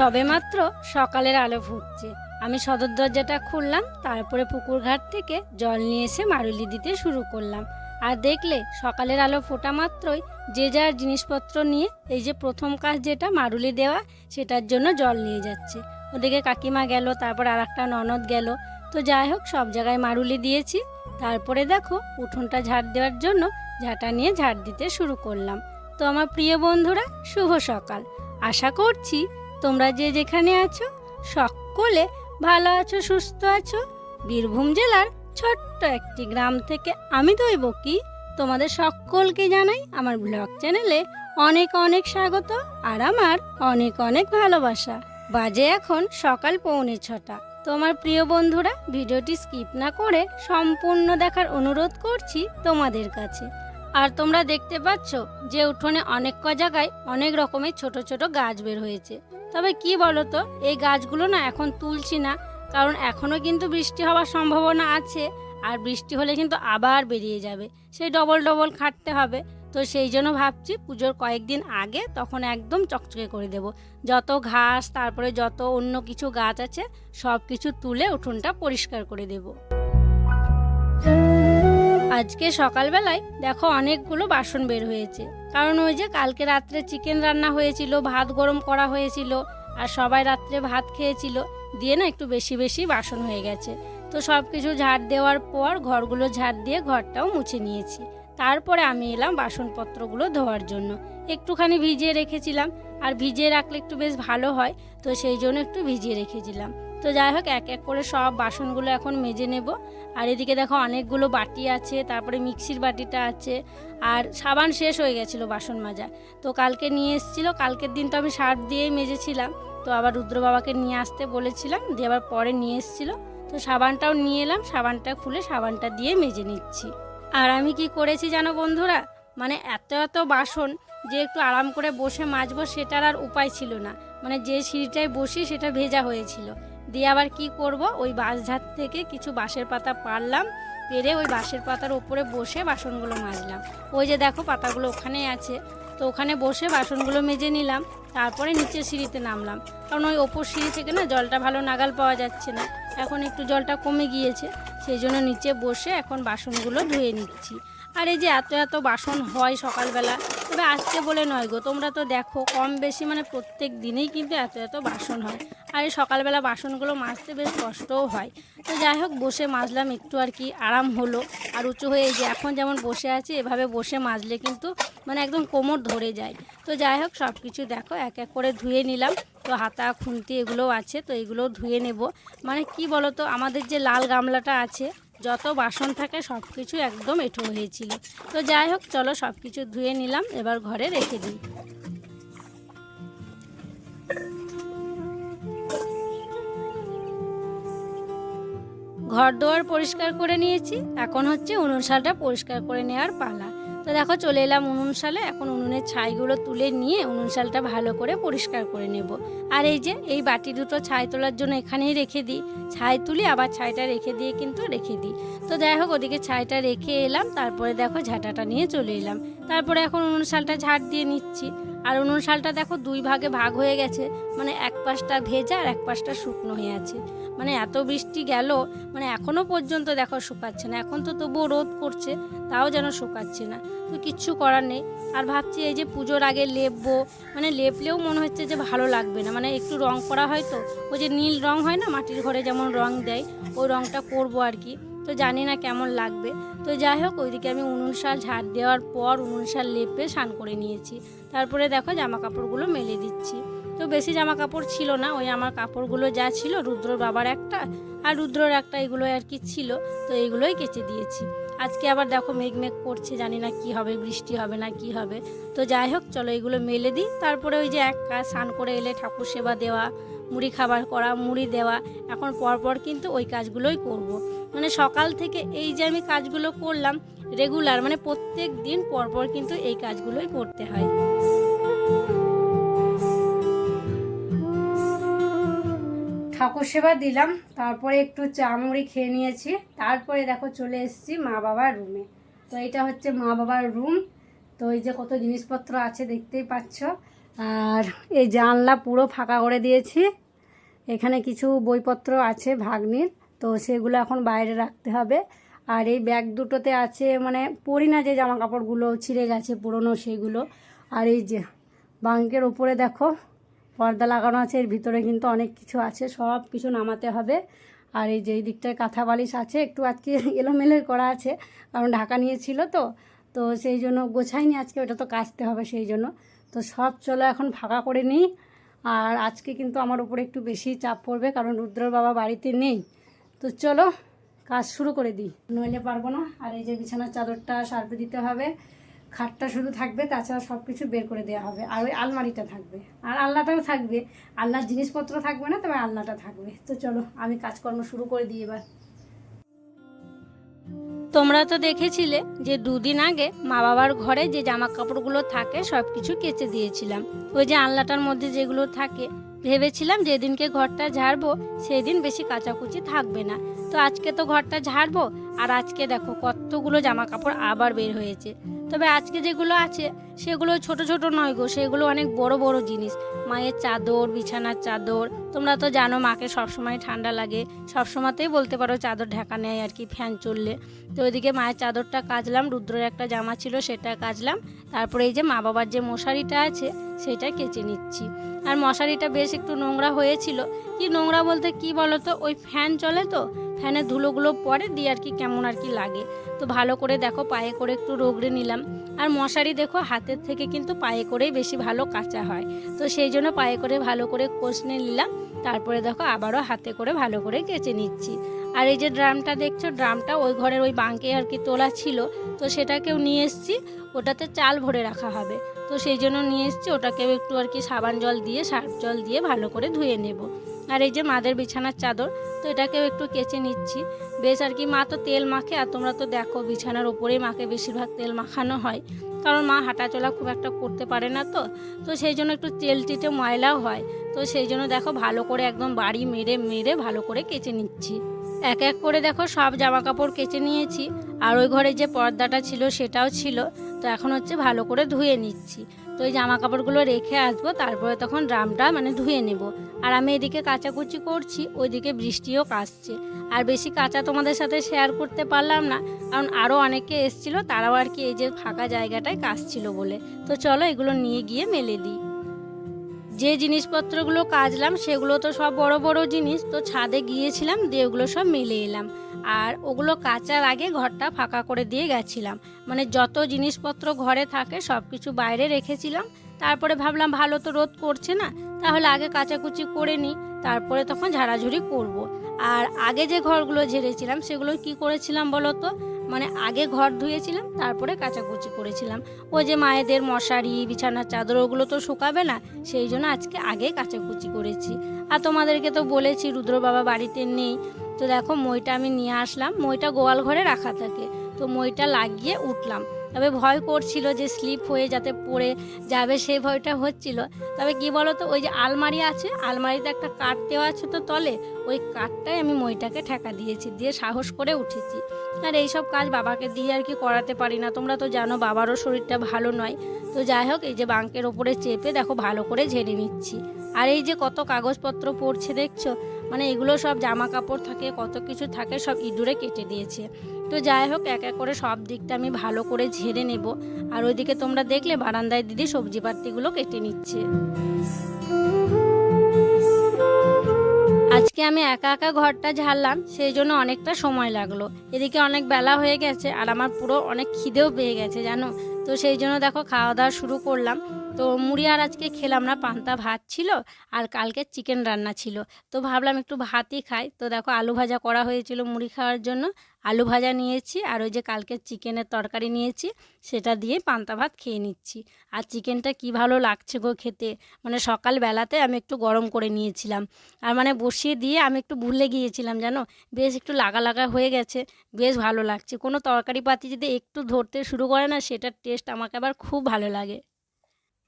সবেমাত্র সকালের আলো ফুটছে আমি সদর দরজাটা খুললাম, তারপরে পুকুর ঘাট থেকে জল নিয়ে এসে মারুলি দিতে শুরু করলাম। আর দেখলে, সকালের আলো ফোটা মাত্রই যে যার জিনিসপত্র নিয়ে এই যে প্রথম কাজ যেটা মারুলি দেওয়া, সেটার জন্য জল নিয়ে যাচ্ছে। ওদিকে কাকিমা গেল, তারপর আর একটা ননদ গেল। তো যাই হোক, সব জায়গায় মারুলি দিয়েছি। তারপরে দেখো, উঠোনটা ঝাড় দেওয়ার জন্য ঝাঁটা নিয়ে ঝাড় দিতে শুরু করলাম। তো আমার প্রিয় বন্ধুরা, শুভ সকাল। আশা করছি তোমরা যে যেখানে আছো, সকলে ভালো আছো, সুস্থ আছো। বীরভূম জেলার ছোট্ট একটি গ্রাম থেকে আমি দৈব কি তোমাদের সকলকে জানাই আমার ব্লগ চ্যানেলে অনেক অনেক স্বাগত আর আমার অনেক অনেক ভালোবাসা। বাজে এখন সকাল পৌনে ছটা। তোমার প্রিয় বন্ধুরা, ভিডিওটি স্কিপ না করে সম্পূর্ণ দেখার অনুরোধ করছি তোমাদের কাছে। আর তোমরা দেখতে পাচ্ছ যে উঠোনে অনেক ক জায়গায় অনেক রকমের ছোট ছোট গাছ বের হয়েছে। তবে কি বলো তো এই গাছগুলো না এখন তুলছি না, কারণ এখনও কিন্তু বৃষ্টি হওয়ার সম্ভাবনা আছে, আর বৃষ্টি হলে কিন্তু আবার বেরিয়ে যাবে। সেই ডবল ডবল খাটতে হবে। তো সেই জন্য ভাবছি পুজোর কয়েকদিন আগে তখন একদম চকচকে করে দেব। যত ঘাস, তারপরে যত অন্য কিছু গাছ আছে সব কিছু তুলে উঠোনটা পরিষ্কার করে দেবো। আজকে সকালবেলায় দেখো অনেকগুলো বাসন বের হয়েছে। কারণ ওই যে কালকে রাত্রে চিকেন রান্না হয়েছিল, ভাত গরম করা হয়েছিল, আর সবাই রাত্রে ভাত খেয়েছিল, দিয়ে না একটু বেশি বেশি বাসন হয়ে গেছে। তো সব কিছু ঝাড় দেওয়ার পর ঘরগুলো ঝাড় দিয়ে ঘরটাও মুছে নিয়েছি। তারপরে আমি এলাম বাসনপত্রগুলো ধোয়ার জন্য। একটুখানি ভিজিয়ে রেখেছিলাম, আর ভিজিয়ে রাখলে একটু বেশ ভালো হয়, তো সেই জন্য একটু ভিজিয়ে রেখেছিলাম। তো যাই হোক, এক এক করে সব বাসনগুলো এখন মেজে নেব। আর এদিকে দেখো অনেকগুলো বাটি আছে, তারপরে মিক্সির বাটিটা আছে। আর সাবান শেষ হয়ে গেছিল বাসন মাজা। তো কালকে নিয়ে এসেছিল, কালকের দিন তো আমি সার্ফ দিয়েই মেজেছিলাম। তো আবার রুদ্র বাবাকে নিয়ে আসতে বলেছিলাম, দিয়ে আবার পরে নিয়ে এসেছিল। তো সাবানটাও নিয়ে এলাম, সাবানটা খুলে সাবানটা দিয়ে মেজে নিচ্ছি। আর আমি কি করেছি জানো বন্ধুরা? মানে এত এত বাসন যে একটু আরাম করে বসে মাজবো, সেটার আর উপায় ছিল না। মানে যে সিঁড়িটায় বসি, সেটা ভেজা হয়েছিল। দিয়ে আবার কি করব? ওই বাঁশঝাড় থেকে কিছু বাঁশের পাতা পারলাম পেরে ওই বাঁশের পাতার ওপরে বসে বাসনগুলো মাজলাম। ওই যে দেখো পাতাগুলো ওখানেই আছে, তো ওখানে বসে বাসনগুলো মেজে নিলাম, তারপরে নিচে সিঁড়িতে নামলাম। কারণ ওই ওপর সিঁড়ি থেকে না জলটা ভালো নাগাল পাওয়া যাচ্ছে না, এখন একটু জলটা কমে গিয়েছে, সেই জন্য নিচে বসে এখন বাসনগুলো ধুয়ে নিচ্ছি। আর এই যে এত এত বাসন হয় সকালবেলা, তবে আজকে বলে নয় গো, তোমরা তো দেখো, কম বেশি মানে প্রত্যেক দিনেই কিন্তু এত এত বাসন হয়। আর এই সকালবেলা বাসনগুলো মাজতে বেশ কষ্টও হয়। তো যাই হোক, বসে মাজলাম একটু আর কি, আরাম হলো। আর উঁচু হয়ে যে এখন যেমন বসে আছি, এভাবে বসে মাজলে কিন্তু মানে একদম কোমর ধরে যায়। তো যাই হোক সব কিছু দেখো, এক এক করে ধুয়ে নিলাম। তো হাতা, খুন্তি এগুলোও আছে, তো এগুলোও ধুয়ে নেব। মানে কি বলো তো আমাদের যে লাল গামলাটা আছে যত বাসন থাকে সব কিছু একদম এঁঠো হয়েছিল। তো যাই হোক, চলো সব কিছু ধুয়ে নিলাম, এবার ঘরে রেখে দিই। ঘর দোয়ার পরিষ্কার করে নিয়েছি। এখন হচ্ছে উনুন পরিষ্কার করে নেওয়ার পালা। তো দেখো চলে এলাম উনুন শালে। এখন উনুনের ছাইগুলো তুলে নিয়ে উনুন শালটা ভালো করে পরিষ্কার করে নেব। আর এই যে, এই বাটি দুটো ছাই তোলার জন্য এখানেই রেখে দিই। ছাই তুলি, আবার ছাইটা রেখে দিয়ে কিন্তু রেখে দিই। তো যাই হোক, ওদিকে ছাইটা রেখে এলাম। তারপরে দেখো ঝাঁটাটা নিয়ে চলে এলাম। তারপরে এখন উনুন শালটা ঝাঁট দিয়ে নিচ্ছি। আর উনুন শালটা দেখো দুই ভাগে ভাগ হয়ে গেছে। মানে এক পাশটা ভেজা আর এক পাশটা শুকনো হয়ে আছে। মানে এত বৃষ্টি গেল মানে এখনও পর্যন্ত দেখো শুকাচ্ছে না। এখন তো তবুও রোদ করছে, তাও যেন শুকাচ্ছে না। তো কিচ্ছু করার নেই। আর ভাবছি এই যে পুজোর আগে লেপবো মানে লেপলেও মনে হচ্ছে যে ভালো লাগবে না। মানে একটু রং করা হয় তো, ওই যে নীল রং হয় না, মাটির ঘরে যেমন রং দেয়, ওই রংটা করব আর কি। তো জানি না কেমন লাগবে। তো যাই হোক, ওইদিকে আমি উনুন শাল ঝাড় দেওয়ার পর উনুন শাল লেপে স্নান করে নিয়েছি। তারপরে দেখো জামা কাপড়গুলো মেলে দিচ্ছি। তো বেশি জামা কাপড় ছিল না, ওই আমার কাপড়গুলো যা ছিল, রুদ্রর বাবার একটা আর রুদ্রর একটা এগুলো আর কি ছিল, তো এইগুলোই কেচে দিয়েছি। আজকে আবার দেখো মেঘ মেঘ করছে, জানি না কি হবে, বৃষ্টি হবে না কি হবে। তো যাই হোক, চলো এগুলো মেলে দিই। তারপরে ওই যে এক কাজ স্নান করে এলে ঠাকুর সেবা দেওয়া মুড়ি খাবার করা, মুড়ি দেওয়া, এখন পরপর কিন্তু ওই কাজগুলোই করব। মানে সকাল থেকে এই যে আমি কাজগুলো করলাম রেগুলার মানে প্রত্যেক দিন পরপর কিন্তু এই কাজগুলোই করতে হয়। ঠাকুর সেবা দিলাম, তারপরে একটু চা মুড়ি খেয়ে নিয়েছি, তারপরে দেখো চলে এসেছি মা বাবার রুমে তো এটা হচ্ছে মা বাবার রুম তো এই যে কত জিনিসপত্র আছে দেখতেই পাচ্ছ। আর এই জানলা পুরো ফাঁকা করে দিয়েছি। এখানে কিছু বইপত্র আছে ভাগ্নির, তো সেগুলো এখন বাইরে রাখতে হবে। আর এই ব্যাগ দুটোতে আছে মানে পরি না যে জামা কাপড়গুলো ছিঁড়ে গেছে পুরনো সেগুলো। আর এই যে বাঙ্কের ওপরে দেখো, পর্দা লাগানো আছে, এর ভিতরে কিন্তু অনেক কিছু আছে, সব কিছু নামাতে হবে। আর এই যে এই দিকটায় কাঁথা বালিশ আছে, একটু আজকে এলোমেলো করা আছে, কারণ ঢাকা নিয়েছিল তো। তো সেই জন্য গোছাইনি, আজকে ওটা তো কাচতে হবে সেই জন্য। তো সব চলো এখন ফাঁকা করে নিই। আর আজকে কিন্তু আমার উপরে একটু বেশি চাপ পড়বে, কারণ রুদ্রর বাবা বাড়িতে নেই। তো চলো কাজ শুরু করে দিই। নইলে পারব না। আর এই যে বিছানার চাদরটা সার্পে দিতে হবে, খাটটা শুধু থাকবে, তাছাড়া সব কিছু বের করে দেওয়া হবে। আর ওই আলমারিটা থাকবে। আর আলনাটাও থাকবে। আলনার জিনিসপত্র থাকবে না, তবে আলনাটা থাকবে। তো চলো আমি কাজকর্ম শুরু করে দিই এবার। তোমরা তো দেখেছিলে যে দুদিন আগে মা বাবার ঘরে যে জামা কাপড়গুলো থাকে সব কিছু কেচে দিয়েছিলাম। ওই যে আনলাটার মধ্যে যেগুলো থাকে, ভেবেছিলাম যেদিনকে ঘরটা ঝাড়বো, সেদিন বেশি কাচাকুচি থাকবে না। তো আজকে তো ঘরটা ঝাড়বো আর আজকে দেখো কতগুলো জামা কাপড় আবার বের হয়েছে। তবে আজকে যেগুলো আছে, সেগুলো ছোট ছোট নয় গো, সেগুলো অনেক বড় বড় জিনিস। মায়ের চাদর, বিছানার চাদর, তোমরা তো জানো মাকে সবসময় ঠান্ডা লাগে। সবসময়তেই বলতে পারো চাদর ঢাকা নেয় আর কি, ফ্যান চললে। তো ওইদিকে মায়ের চাদরটা কাচলাম, রুদ্রের একটা জামা ছিল সেটা কাচলাম। তারপরে এই যে মা বাবার যে মশারিটা আছে, সেটা কেচে নিচ্ছি। আর মশারিটা বেশ একটু নোংরা হয়েছিল। কি নোংরা বলতে কি বলো তো ওই ফ্যান চলে তো ফ্যানের ধুলোগুলো পরে দিয়ে আর কি কেমন আর কি লাগে। তো ভালো করে দেখো, পায়ে করে একটু রোগড়ে নিলাম। আর মশারি দেখো, হাতের থেকে কিন্তু পায়ে করেই বেশি ভালো কাঁচা হয়। তো সেই জন্য পায়ে করে ভালো করে কষনে নিলাম। তারপরে দেখো, আবারও হাতে করে ভালো করে কেচে নিচ্ছি। আর এই যে ড্রামটা দেখছ, ড্রামটা ওই ঘরের ওই বাঁকে আর কি তোলা ছিল, তো সেটাকেও নিয়ে এসছি। ওটাতে চাল ভরে রাখা হবে। তো সেই জন্য নিয়ে এসছি, ওটাকেও একটু আর কি সাবান জল দিয়ে সার্ফ জল দিয়ে ভালো করে ধুয়ে নেব। আর এই যে মাদের বিছানার চাদর, তো এটাকেও একটু কেচে নিচ্ছি। বেশ আর কি, মা তো তেল মাখে, আর তোমরা তো দেখো বিছানার ওপরেই মাকে বেশিরভাগ তেল মাখানো হয়। কারণ মা হাঁটাচলা খুব একটা করতে পারে না তো। তো সেই জন্য একটু তেল টিটে ময়লাও হয়। তো সেই জন্য দেখো ভালো করে একদম বাড়ি মেরে মেরে ভালো করে কেচে নিচ্ছি। এক এক করে দেখো সব জামা কাপড় কেচে নিয়েছি। আর ওই ঘরে যে পর্দাটা ছিল সেটাও ছিল। তো এখন হচ্ছে ভালো করে ধুয়ে নিচ্ছি। তো ওই জামা কাপড়গুলো রেখে আসব, তারপরে তখন ড্রামটা মানে ধুয়ে নেব। আর আমি এদিকে কাচাকুচি করছি, ওইদিকে বৃষ্টিও কাচছে আর বেশি কাঁচা তোমাদের সাথে শেয়ার করতে পারলাম না, কারণ আরও অনেকে এসছিল, তারাও আর কি এই যে ফাঁকা জায়গাটায় কাচছিল বলে। তো চলো এগুলো নিয়ে গিয়ে মেলে দিই। যে জিনিসপত্রগুলো কাজলাম, সেগুলো তো সব বড় বড় জিনিস। তো ছাদে গিয়েছিলাম, দিয়ে ওগুলো সব মেলে এলাম। আর ওগুলো কাচার আগে ঘরটা ফাঁকা করে দিয়ে গেছিলাম। মানে যত জিনিসপত্র ঘরে থাকে, সব কিছু বাইরে রেখেছিলাম। তারপরে ভাবলাম, ভালো তো রোদ করছে না, তাহলে আগে কাচাকুচি করে নিই, তারপরে তখন ঝাড়াঝুড়ি করব। আর আগে যে ঘরগুলো ঝেড়েছিলাম, সেগুলো কি করেছিলাম বলো তো? মানে আগে ঘর ধুয়েছিলাম, তারপরে কাচাকুচি করেছিলাম। ওই যে মায়েদের মশারি, বিছানার চাদর, ওগুলো তো শুকাবে না, সেই জন্য আজকে আগে কাচাকুচি করেছি। আর তোমাদেরকে তো বলেছি, রুদ্র বাবা বাড়িতে নেই। তো দেখো, মইটা আমি নিয়ে আসলাম। মইটা গোয়াল ঘরে রাখা থাকে। তো মইটা লাগিয়ে উঠলাম। তবে ভয় করছিল যে স্লিপ হয়ে যাতে পড়ে যাবে সেই ভয়টা হচ্ছিল। তবে কি বলো তো ওই যে আলমারি আছে, আলমারিতে একটা কাঠ দেওয়া আছে তো তলে, ওই কাঠটাই আমি মইটাকে ঠেকা দিয়েছি, দিয়ে সাহস করে উঠেছি। আর এইসব কাজ বাবাকে দিয়ে আর কি করাতে পারি না। তোমরা তো জানো বাবারও শরীরটা ভালো নয়। তো যাই হোক, এই যে বাঙ্কের ওপরে চেপে দেখো ভালো করে ঝেড়ে নিচ্ছি। আর এই যে কত কাগজপত্র পড়ছে দেখছ? মানে এগুলো সব জামা কাপড় থাকে, কত কিছু থাকে, সব ইঁদুরে কেটে দিয়েছে। তো যাই হোক, এক এক করে সব দিকটা আমি ভালো করে ঝেড়ে নেব। আর ওইদিকে তোমরা দেখলে বারান্দায় দিদি সবজি পাতিগুলো কেটে নিচ্ছে। আজকে আমি একা একা ঘরটা ঝাড়লাম, সেই জন্য অনেকটা সময় লাগল। এদিকে অনেক বেলা হয়ে গেছে আর আমার পুরো অনেক খিদেও পেয়ে গেছে, জানো? তো সেই জন্য দেখো খাওয়া দাওয়া শুরু করলাম। তো মুড়ি আর আজকে খেলাম না, পান্তা ভাত ছিল আর কালকে চিকেন রান্না ছিল। তো ভাবলাম একটু ভাতই খাই। তো দেখো আলু ভাজা করা হয়েছিল মুড়ি খাওয়ার জন্য। আলু ভাজা নিয়েছি আর ওই যে কালকে চিকেনের তরকারি নিয়েছি, সেটা দিয়ে পান্তা ভাত খেয়ে নিচ্ছি। আর চিকেনটা কি ভালো লাগছে গো খেতে। মানে সকালবেলাতে আমি একটু গরম করে নিয়েছিলাম। আর মানে বসিয়ে দিয়ে আমি একটু ভুলে গিয়েছিলাম, জানো? বেশ একটু লাগা লাগা হয়ে গেছে, বেশ ভালো লাগছে। কোনো তরকারি পাতি যদি একটু ধরতে শুরু করে না, সেটার টেস্ট আমাকে আবার খুব ভালো লাগে।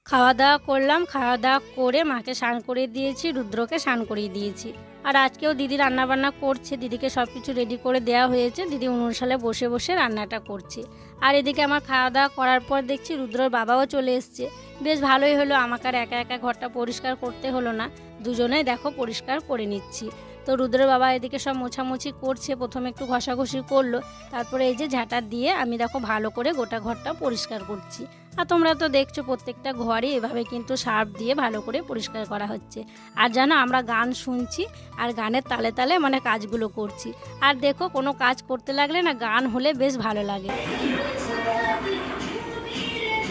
খাওয়া দাওয়া করলাম খাওয়া দাওয়া করে মাকে স্নান করে দিয়েছি, রুদ্রকে স্নান করিয়ে দিয়েছি। আর আজকেও দিদি রান্নাবান্না করছে, দিদিকে সব কিছু রেডি করে দেওয়া হয়েছে, দিদি অনুষ্ঠানে বসে বসে রান্নাটা করছে। আর এদিকে আমার খাওয়া দাওয়া করার পর দেখছি রুদ্রর বাবাও চলে এসছে। বেশ ভালোই হলো, আমাকে আর একা একা ঘরটা পরিষ্কার করতে হলো না। দুজনে দেখো পরিষ্কার করে নিচ্ছি। তো রুদ্রের বাবা এদিকে সব মোছামুছি করছে, প্রথমে একটু ঘষাঘষি করল, তারপরে এই যে ঝাঁটা দিয়ে আমি দেখো ভালো করে গোটা ঘরটা পরিষ্কার করছি। আর তোমরা তো দেখছ প্রত্যেকটা ঘরই এভাবে কিন্তু সার্ফ দিয়ে ভালো করে পরিষ্কার করা হচ্ছে। আর যেন আমরা গান শুনছি আর গানের তালে তালে মানে কাজগুলো করছি। আর দেখো কোনো কাজ করতে লাগলে না গান হলে বেশ ভালো লাগে।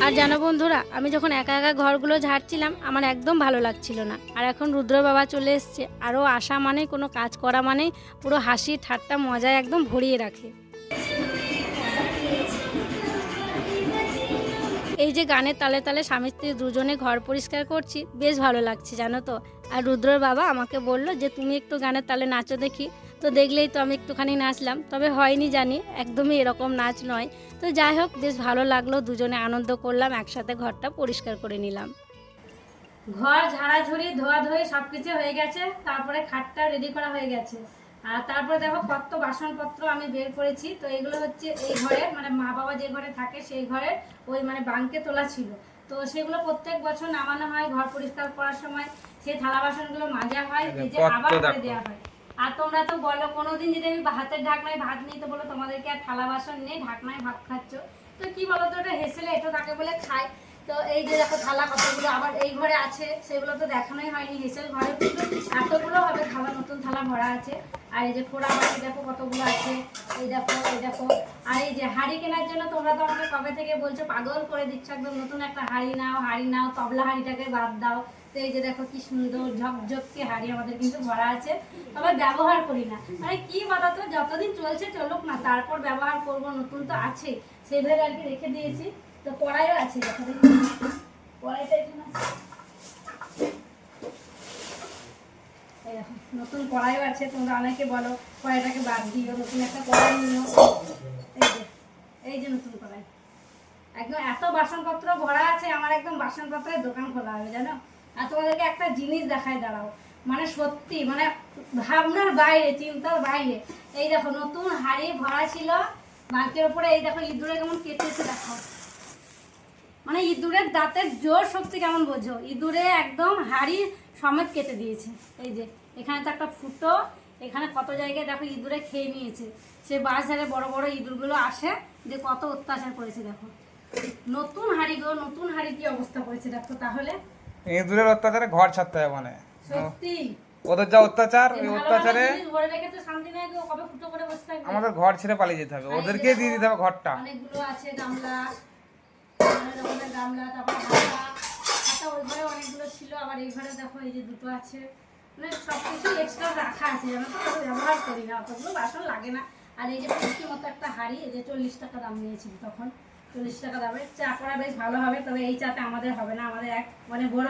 আর জানো বন্ধুরা, আমি যখন একা একা ঘরগুলো ঝাড়ছিলাম, আমার একদম ভালো লাগছিল না। আর এখন রুদ্র বাবা চলে এসছে, আরও আসা মানেই, কোনো কাজ করা মানেই পুরো হাসি ঠাট্টা মজায় একদম ভরিয়ে রাখে। এই যে গানের তালে তালে স্বামী স্ত্রী দুজনে ঘর পরিষ্কার করছি, বেশ ভালো লাগছে, জানো তো। আর রুদ্রর বাবা আমাকে বলল যে, তুমি একটু গানের তালে নাচো দেখি। তো দেখলেই তো আমি একটুখানি নাচলাম, তবে হয়নি জানি, একদমই এরকম নাচ নয়। তো যাই হোক, বেশ ভালো লাগল, দুজনে আনন্দ করলাম, একসাথে ঘরটা পরিষ্কার করে নিলাম। ঘর ঝাড়াঝুড়ি, ধোয়াধুয়ি সব কিছু হয়ে গেছে, তারপরে খাটটা রেডি করা হয়ে গেছে। আর তারপরে দেখো কত বাসনপত্র আমি বের করেছি। তো এগুলো হচ্ছে এই ঘরে মানে মা বাবা যে ঘরে থাকে সেই ঘরে ওই মানে বাঙ্কে তোলা ছিল। তো সেগুলো প্রত্যেক বছর নামানো হয় ঘর পরিষ্কার করার সময়। সেই থালা বাসনগুলো মাজা হয় ভেজে আবার করে দেওয়া হয়। আর তোমরা তো বলো কোনোদিন যদি আমি হাতের ঢাকনায় ভাত নিই তো বলো তোমাদেরকে আর থালা বাসন নেই ঢাকনায় ভাত খাচ্ছ। তো কি বলো তো ওটা হেসেলে এটা তাকে বলে খায়। তো এই যে দেখো থালা কতগুলো আবার এই ঘরে আছে সেগুলো তো দেখানোই হয়নি হেসেল ঘরে। কিন্তু এতগুলো হবে থালা নতুন থালা ভরা আছে। আর এই যে ফোড়া বাটি দেখো কতগুলো আছে। এই দেখো এই দেখো। আর এই যে হাঁড়ি কেনার জন্য তোমরা তো আমাকে কবে থেকে বলছো? পাগল করে দিচ্ছ একদম নতুন একটা হাঁড়ি নাও হাঁড়ি নাও, তবলা হাঁড়িটাকে বাদ দাও। তো এই যে দেখো কি সুন্দর ঝকঝকে হাঁড়ি আমাদের কিন্তু ভরা আছে। তবে ব্যবহার করি না। মানে কি বলতো, যতদিন চলছে চলুক না, তারপর ব্যবহার করব, নতুন তো আছে। সেইভাবে আর কি রেখে দিয়েছি। তো কড়াইও আছে দেখি কড়াইটা এখানে আছে এই দেখো, নতুন কড়াইও আছে, তোমরা অনেকে বলো, কড়াইটাকে বাদ দিও, নতুন একটা কড়াই নিও। এই যে এই যে নতুন কড়াই। একদম এত বাসনপত্র ভরা আছে, আমার একদম বাসনপত্রের দোকান খোলা হবে, জানো? আর তোমাদেরকে একটা জিনিস দেখায় দাঁড়াও। মানে সত্যি মানে ভাবনার বাইরে, চিন্তার বাইরে। এই দেখো, নতুন হাড়ি ভরা ছিল, বাঁকের উপরে, এই দেখো, ইঁদুরে কেমন কেটেছে, দেখো। মানে ইঁদুরের দাঁতের জোর শক্তি কেমন বোঝো? ইঁদুরে একদম হাড়ি সমেত কেটে দিয়েছে। এই যে এখানে তো একটা ফুটো এখানে কত জায়গায় দেখো ইঁদুরে খেয়ে নিয়েছে। সে বাজারে বড় বড় ইঁদুরগুলো আসে যে কত অত্যাচার করেছে দেখো। নতুন হাড়ি গো নতুন হাড়ি কি অবস্থা করেছে দেখো তাহলে? ইঁদুরের অত্যাচারে ঘর ছাড়তে হবে মানে। সত্যি? ওদের যা অত্যাচার ওই অত্যাচারে আমাদের ঘর ছেড়ে পালিয়ে যেতে হবে ওদেরকে দিয়ে দিতে হবে ঘরটা। অনেকগুলো আছে গামলা। অনেক রকমের গামলা তারপর হাতা। হাতা ওই ঘরে অনেকগুলো ছিল আবার এই ঘরে দেখো এই যে দুটো আছে। মানে সব কিছু এক্সট্রা রাখা আছে জানো ব্যবহার করি না অতগুলো বাসন লাগে না। আর এই যে মতো একটা যে চল্লিশ টাকা দাম তখন, চল্লিশ টাকা দামে চা করা বেশ ভালো হবে, তবে এই আমাদের হবে না, আমাদের এক মানে বড়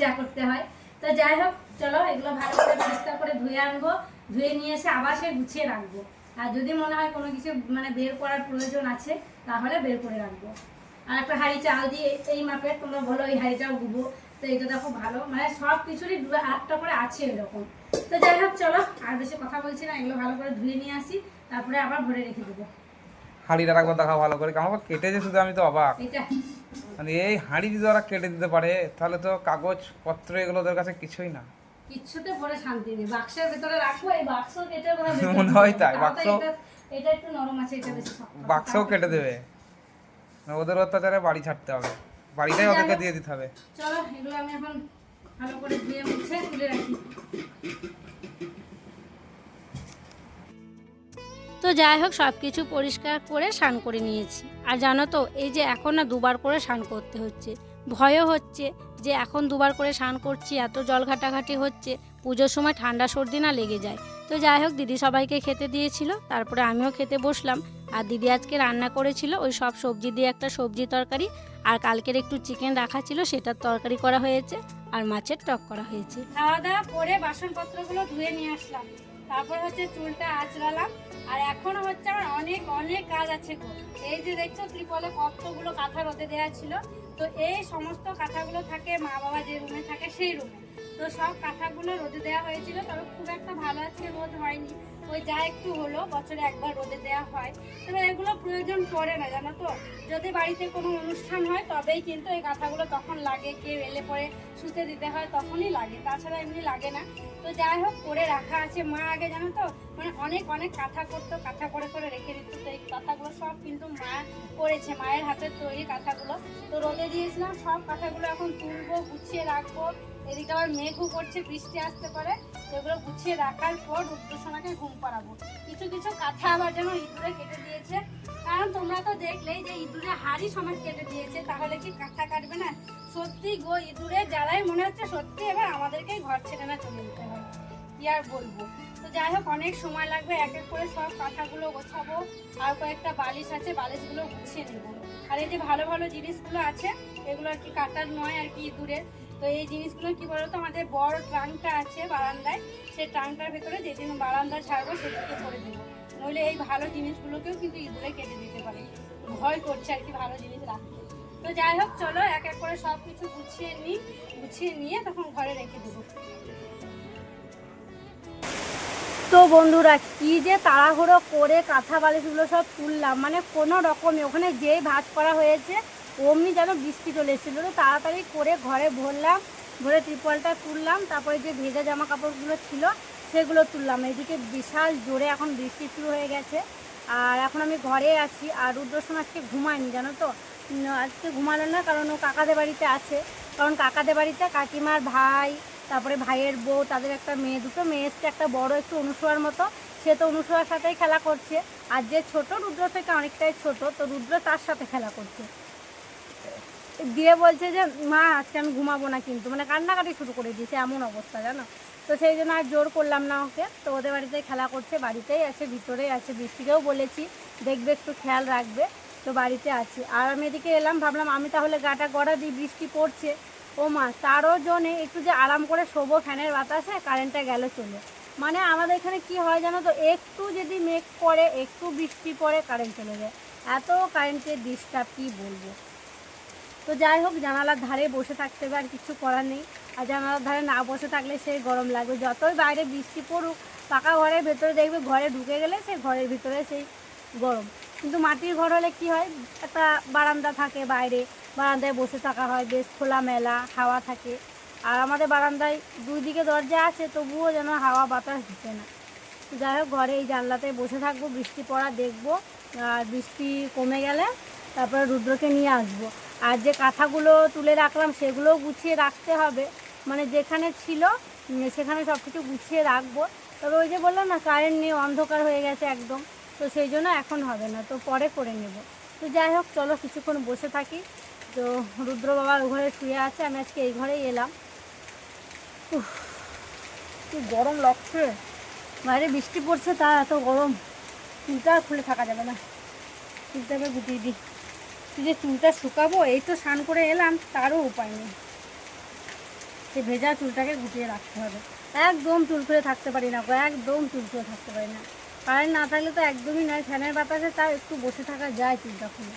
চা করতে হয়। তো যাই হোক, চলো এগুলো ভালো করে করে ধুয়ে আনব, ধুয়ে নিয়ে এসে আবার সে গুছিয়ে রাখব। আর যদি মনে হয় কোনো কিছু মানে বের করার প্রয়োজন আছে, তাহলে বের করে রাখব। আর একটা হাঁড়ি চাল দিয়ে এই মাপের তোমরা বলো এই হাঁড়িটাও গুবো। তো এটা দেখো ভালো। মানে সব কিছুরই দু একটা করে আছে এরকম। তো যাই হোক চলো আর বেশি কথা বলছি না এগুলো ভালো করে ধুয়ে নিয়ে আসি তারপরে আবার ভরে রেখে দেবো। হাঁড়িটা রাখব দেখা ভালো করে। আমার কেটেছে শুধু আমি তো অবাক। মানে এই হাঁড়ি যদি ওরা কেটে দিতে পারে তাহলে তো কাগজ পত্র এগুলো ওদের কাছে কিছুই না। কিচ্ছুতে পরে শান্তি নেই। বাক্সের ভেতরে রাখব এই বাক্স কেটে মনে হয় তাই, বাক্স- এটা- একটু নরম আছে এটা বেশি বাক্সও কেটে দেবে। ওদের অত্যাচারে বাড়ি ছাড়তে হবে। বাড়িটাই ওদেরকে দিয়ে দিতে হবে। চলো এগুলো আমি এখন ভালো করে ধুয়ে মুছে তুলে রাখি। তো যাই হোক সব কিছু পরিষ্কার করে স্নান করে নিয়েছি। আর জানো তো এই যে এখন না দুবার করে স্নান করতে হচ্ছে। ভয়ও হচ্ছে যে এখন দুবার করে স্নান করছি এত জল ঘাটাঘাটি হচ্ছে পুজোর সময় ঠান্ডা সর্দি না লেগে যায়। তো যাই হোক দিদি সবাইকে খেতে দিয়েছিল তারপরে আমিও খেতে বসলাম। আর দিদি আজকে রান্না করেছিল ওই সব সবজি দিয়ে একটা সবজি তরকারি, আর কালকের একটু চিকেন রাখা ছিল সেটার তরকারি করা হয়েছে, আর মাছের টক করা হয়েছে। খাওয়া দাওয়া করে বাসনপত্রগুলো ধুয়ে নিয়ে আসলাম। তারপর হচ্ছে চুলটা আঁচড়ালাম, আর এখনও হচ্ছে আমার অনেক অনেক কাজ আছে এই যে দেখছ ত্রিপলে কতগুলো কাঁথা রোদে দেওয়া ছিল, তো এই সমস্ত কাঁথাগুলো থাকে মা বাবা যে রুমে থাকে সেই রুমে তো সব কাঁথাগুলো রোদে দেওয়া হয়েছিল, তবে খুব একটা ভালো আছে রোদ হয়নি। ওই যা একটু হলো, বছরে একবার রোদে দেওয়া হয়। তবে এগুলো প্রয়োজন পড়ে না, জানো তো? যদি বাড়িতে কোনো অনুষ্ঠান হয়, তবেই কিন্তু এই কাঁথাগুলো তখন লাগে। কেউ এলে পরে শুতে দিতে হয়, তখনই লাগে। তাছাড়া এমনি লাগে না। তো যাই হোক, করে রাখা আছে। মা আগে, জানো তো? মানে অনেক অনেক কাঁথা করতো, কাঁথা করে করে রেখে দিত। তো এই কাঁথাগুলো সব কিন্তু মা করেছে, মায়ের হাতের তৈরি কাঁথাগুলো। তো রোদে দিয়েছিলাম, সব কাঁথাগুলো এখন তুলবো, গুছিয়ে রাখব। এদিকে আবার মেঘও করছে, বৃষ্টি আসতে পারে। এগুলো গুছিয়ে রাখার পর রুদ্রসোনাকে ঘুম পাড়াবো। কিছু কিছু কাঁথা আবার যেন ইঁদুরে কেটে দিয়েছে। কারণ তোমরা তো দেখলেই যে ইঁদুরে হাড়ি সমেত কেটে দিয়েছে, তাহলে কি কাঁথা কাটবে না? সত্যি গো, ইঁদুরে জ্বালায় মনে হচ্ছে সত্যি এবার আমাদেরকেই ঘর ছেড়ে না চলে যেতে হয়। কি আর বলব? তো যাই হোক, অনেক সময় লাগবে, এক এক করে সব কাঁথাগুলো গোছাবো, আর কয়েকটা বালিশ আছে, বালিশগুলো গুছিয়ে নেব। আর এই যে ভালো ভালো জিনিসগুলো আছে, এগুলো আর কি কাটার নয় আর কি ইঁদুরের। তো এই জিনিসগুলো কি বলতো, আমাদের বড় ট্রাঙ্কটা আছে বারান্দায়, সেই ট্রাঙ্কটার ভেতরে যেদিন বারান্দা ছাড়বো সেদিকে করে দেবো। নইলে এই ভালো জিনিসগুলোকেও কিন্তু ইঁদুরে কেটে দিতে পারে। ভয় করছে আর কি ভালো জিনিস রাখতে। তো যাই হোক, চলো এক এক করে সব কিছু গুছিয়ে নিই, গুছিয়ে নিয়ে তখন ঘরে রেখে দেবো। তো বন্ধুরা, কি যে তাড়াহুড়ো করে কাঁথা বালিশগুলো সব তুললাম মানে কোনো রকমে। ওখানে যেই ভাত করা হয়েছে অমনি যেন বৃষ্টি চলে এসেছিল। তাড়াতাড়ি করে ঘরে ভরলাম ভরে ত্রিপলটা তুললাম, তারপরে যে ভেজা জামা কাপড়গুলো ছিল সেগুলো তুললাম। এদিকে বিশাল জোরে এখন বৃষ্টি শুরু হয়ে গেছে। আর এখন আমি ঘরে আছি আর রুদ্রসন আজকে ঘুমায়নি, জানো তো? আজকে ঘুমালো না কারণ ও কাকাদের বাড়িতে আছে। কারণ কাকাদের বাড়িতে কাকিমার ভাই, তারপরে ভাইয়ের বউ, তাদের একটা মেয়ে, দুটো মেয়ে এসছে, একটা বড় একটু অনুসরার মতো। সে তো অনুসরার সাথেই খেলা করছে। আর যে ছোট রুদ্র থেকে অনেকটাই ছোট, তো রুদ্র তার সাথে খেলা করছে। দিয়ে বলছে যে, মা, আজকে আমি ঘুমাবো না কিন্তু। মানে কান্নাকাটি শুরু করে দিয়েছে এমন অবস্থা, জানো? তো সেই জন্য আর জোর করলাম না ওকে। তো ওদের বাড়িতে খেলা করছে, বাড়িতেই আছে, ভিতরেই আছে। বৃষ্টিকেও বলেছি, দেখবে, একটু খেয়াল রাখবে। তো বাড়িতে আছে। আর আমি এদিকে এলাম, ভাবলাম আমি তাহলে গাটা গড়া দিই, বৃষ্টি পড়ছে। ও মা, তারও জন্যে একটু যে আরাম করে শোবো, ফ্যানের বাতাসে, কারেন্টটা গেল চলে। মানে আমাদের এখানে কি হয় জানো তো, একটু যদি মেঘ পড়ে একটু বৃষ্টি পড়ে, কারেন্ট চলে যায়। এত কারেন্টের ডিস্টার্ব কী বলব? তো যাই হোক, জানালার ধারে বসে থাকতে হবে, আর কিছু করার নেই। আর জানালার ধারে না বসে থাকলে সেই গরম লাগবে। যতই বাইরে বৃষ্টি পড়ুক, পাকা ঘরের ভেতরে দেখবে ঘরে ঢুকে গেলে সেই ঘরের ভিতরে সেই গরম। কিন্তু মাটির ঘর হলে কি হয়? একটা বারান্দা থাকে বাইরে। বারান্দায় বসে থাকা হয়, বেশ খোলা মেলা হাওয়া থাকে। আর আমাদের বারান্দায় দুই দিকে দরজা আছে, তবুও যেন হাওয়া বাতাস ঢুকে না। যাই হোক, ঘরে এই জানলাতে বসে থাকব, বৃষ্টি পড়া দেখব। আর বৃষ্টি কমে গেলে তারপরে রুদ্রকে নিয়ে আসব। আর যে কাঁথাগুলো তুলে রাখলাম সেগুলোও গুছিয়ে রাখতে হবে। মানে যেখানে ছিল সেখানে সব কিছু গুছিয়ে রাখব। তবে ওই যে বললাম না কারেন্ট নিয়ে অন্ধকার হয়ে গেছে একদম। তো সেই জন্য এখন হবে না, তো পরে করে নেব। তো যাই হোক, চলো কিছুক্ষণ বসে থাকি। তো রুদ্র বাবার ঘরে শুয়ে আছে, আমি আজকে এই ঘরেই এলাম। কি গরম লাগছে। বাইরে বৃষ্টি পড়ছে, তা এত গরম। আর খুলে থাকা যাবে না। চুলটাকে গুটিয়ে দিই। যে চুলটা শুকাবো, এই তো স্নান করে এলাম, তারও উপায় নেই। সে ভেজা চুলটাকে গুটিয়ে রাখতে হবে। একদম চুল খুলে থাকতে পারি না একদম চুল খুলে থাকতে পারি না। কারেন্ট না থাকলে তো একদমই নয় ফ্যানের বাতাসে তাও একটু বসে থাকা যায় চুলটা খুলে।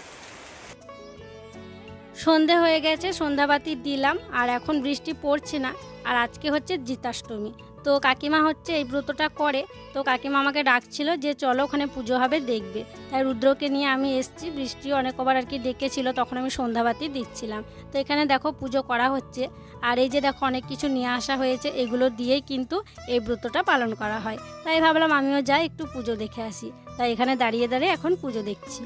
সন্ধে হয়ে গেছে, সন্ধ্যাবাতি দিলাম, আর এখন বৃষ্টি পড়ছে না, আর আজকে হচ্ছে জিতাষ্টমী। তো কাকিমা হচ্ছে এই ব্রতটা করে। তো কাকিমা আমাকে ডাকছিল যে, চলো ওখানে পুজো হবে, দেখবে। তাই রুদ্রকে নিয়ে আমি এসেছি। বৃষ্টি অনেকবার আর কি ডেকেছিল, তখন আমি সন্ধ্যাবাতি দিচ্ছিলাম। তো এখানে দেখো পুজো করা হচ্ছে। আর এই যে দেখো অনেক কিছু নিয়ে আসা হয়েছে, এগুলো দিয়েই কিন্তু এই ব্রতটা পালন করা হয়। তাই ভাবলাম আমিও যাই, একটু পুজো দেখে আসি। তাই এখানে দাঁড়িয়ে দাঁড়িয়ে এখন পুজো দেখছি।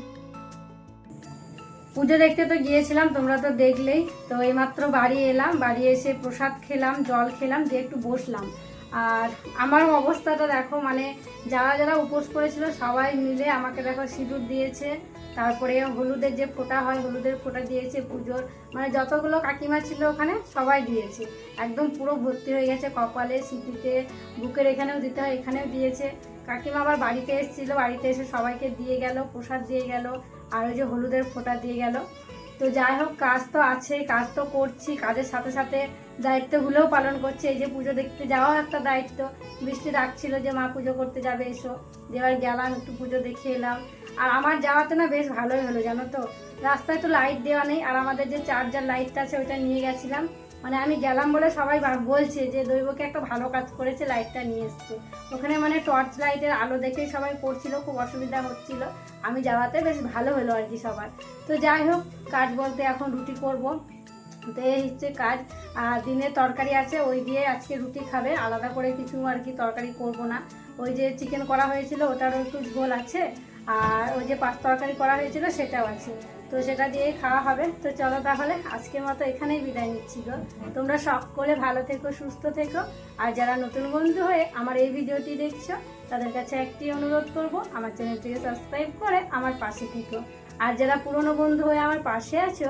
পুজো দেখতে তো গিয়েছিলাম, তোমরা তো দেখলেই। তো এইমাত্র বাড়ি এলাম, বাড়ি এসে প্রসাদ খেলাম, জল খেলাম, দিয়ে একটু বসলাম। আর আমার অবস্থাটা দেখো মানে যারা যারা উপোস করেছিল সবাই মিলে আমাকে দেখো সিঁদুর দিয়েছে, তারপরে হলুদের যে ফোঁটা হয়, হলুদের ফোঁটা দিয়েছে পুজোর মানে যতগুলো কাকিমা ছিল ওখানে সবাই দিয়েছে। একদম পুরো ভর্তি হয়ে গেছে, কপালে সিঁথিতে বুকের এখানেও দিতে হয়, এখানেও দিয়েছে। কাকিমা আবার বাড়িতে এসেছিল, বাড়িতে এসে সবাইকে দিয়ে গেল, প্রসাদ দিয়ে গেল, আর ওই যে হলুদের ফোঁটা দিয়ে গেল। তো যাই হোক, কাজ তো আছে, কাজ তো করছি, কাজের সাথে সাথে দায়িত্বগুলোও পালন করছে। এই যে পুজো দেখতে যাওয়াও একটা দায়িত্ব। বৃষ্টি ডাকছিল যে, মা, পুজো করতে যাবে, এসো। এবার গেলাম, একটু পুজো দেখে এলাম। আর আমার যাওয়াতে না বেশ ভালোই হলো, জানো তো? রাস্তায় তো লাইট দেওয়া নেই। আর আমাদের যে চার্জার লাইটটা আছে, ওইটা নিয়ে গেছিলাম। মানে আমি গেলাম বলে সবাই বলছে যে, দৈবকে একটা ভালো কাজ করেছে লাইটটা নিয়ে এসছে। ওখানে মানে টর্চ লাইটের আলো দেখেই সবাই করছিল, খুব অসুবিধা হচ্ছিল। আমি যাওয়াতে বেশ ভালো হলো আর কি সবার। তো যাই হোক, কাজ বলতে এখন রুটি করব। এই হচ্ছে কাজ। আর দিনে তরকারি আছে, ওই দিয়ে আজকে রুটি খাবে। আলাদা করে কিছু আর কি তরকারি করব না। ওই যে চিকেন করা হয়েছিল, ওটারও একটু ঝোল আছে। আর ওই যে পাঁচ তরকারি করা হয়েছিল, সেটাও আছে। তো সেটা দিয়ে খাওয়া হবে। তো চলো তাহলে আজকের মতো এখানেই বিদায় নিচ্ছি গো। তোমরা সকলে ভালো থেকো, সুস্থ থেকো। আর যারা নতুন বন্ধু হয়ে আমার এই ভিডিওটি দেখছ, তাদের কাছে একটি অনুরোধ করব, আমার চ্যানেলটিকে সাবস্ক্রাইব করে আমার পাশে থেকো। আর যারা পুরনো বন্ধু হয়ে আমার পাশে আছো